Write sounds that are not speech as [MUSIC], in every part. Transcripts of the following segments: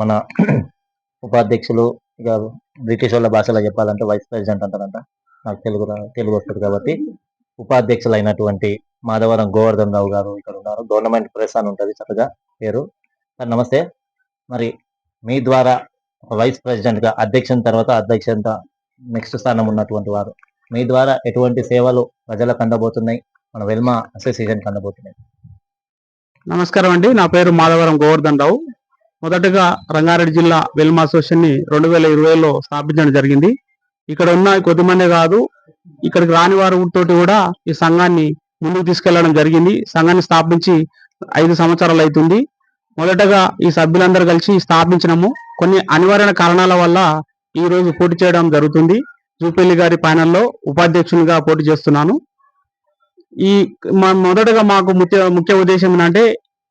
మన [CLEARS THROAT] ఉపాధ్యక్షులు ఇక బ్రిటిష్ వాళ్ళ భాషలో చెప్పాలంటే వైస్ ప్రెసిడెంట్ అంటారంట. నాకు తెలుగు తెలుగు వస్తుంది కాబట్టి ఉపాధ్యక్షులు అయినటువంటి మాధవరం గోవర్ధన్ రావు గారు ఇక్కడ ఉన్నారు. గవర్నమెంట్ ప్రెస్ అని ఉంటుంది చక్కగా పేరు. సార్ నమస్తే. మరి మీ ద్వారా వైస్ ప్రెసిడెంట్గా అధ్యక్షుని తర్వాత అధ్యక్షంత నెక్స్ట్ స్థానం ఉన్నటువంటి వారు మీ ద్వారా ఎటువంటి సేవలు ప్రజలకు అందబోతున్నాయి? మన వెల్మా అసోసియేషన్ అందబోతున్నాయి. నమస్కారం అండి. నా పేరు మాధవరం గోవర్ధన్ రావు. మొదటగా రంగారెడ్డి జిల్లా వెల్మ అసోసియేషన్ని రెండు వేల ఇరవైలో స్థాపించడం జరిగింది. ఇక్కడ ఉన్న కొద్దిమంది కాదు ఇక్కడికి రాని వారి తోటి కూడా ఈ సంఘాన్ని ముందుకు తీసుకెళ్ళడం జరిగింది. సంఘాన్ని స్థాపించి ఐదు సంవత్సరాలు అవుతుంది మొదటగా ఈ సభ్యులందరూ కలిసి స్థాపించినాము. కొన్ని అనివార్య కారణాల వల్ల ఈ రోజు పోటీ చేయడం జరుగుతుంది. జూపల్లి గారి ప్యానెల్లో ఉపాధ్యక్షునిగా పోటీ చేస్తున్నాను. ఈ మొదటగా మాకు ముఖ్య ముఖ్య ఉద్దేశం ఏంటంటే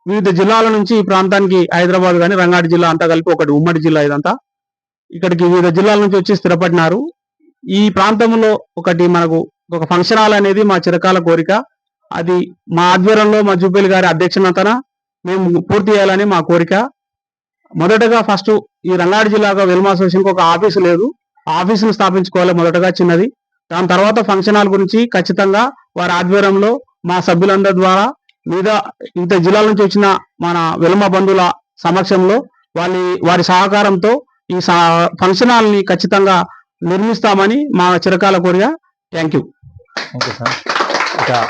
వివిధ జిల్లాల నుంచి ఈ ప్రాంతానికి హైదరాబాద్ కానీ రంగారెడ్డి జిల్లా అంతా కలిపి ఒకటి ఉమ్మడి జిల్లా ఇదంతా. ఇక్కడికి వివిధ జిల్లాల నుంచి వచ్చి స్థిరపడినారు. ఈ ప్రాంతంలో ఒకటి మనకు ఒక ఫంక్షన్ హాల్ అనేది మా చిరకాల కోరిక. అది మా ఆధ్వర్యంలో మా జూపేలి గారి అధ్యక్షతన మేము పూర్తి చేయాలని మా కోరిక. మొదటగా ఫస్ట్ ఈ రంగారెడ్డి జిల్లాగా వెల్మా అసోసియేషన్కి ఒక ఆఫీసు లేదు. ఆ ఆఫీసును స్థాపించుకోవాలి మొదటగా చిన్నది. దాని తర్వాత ఫంక్షన్ హాల్ గురించి ఖచ్చితంగా వారి ఆధ్వర్యంలో మా సభ్యులందరి ద్వారా మీద వివిధ జిల్లాల నుంచి వచ్చిన మన వెలమ బంధువుల సమక్షంలో వాళ్ళ వారి సహకారంతో ఈ సా- ఫంక్షన్ హాల్ని ఖచ్చితంగా నిర్మిస్తామని మా చిరకాల కోరిక. Thank you. Okay sir. ఇక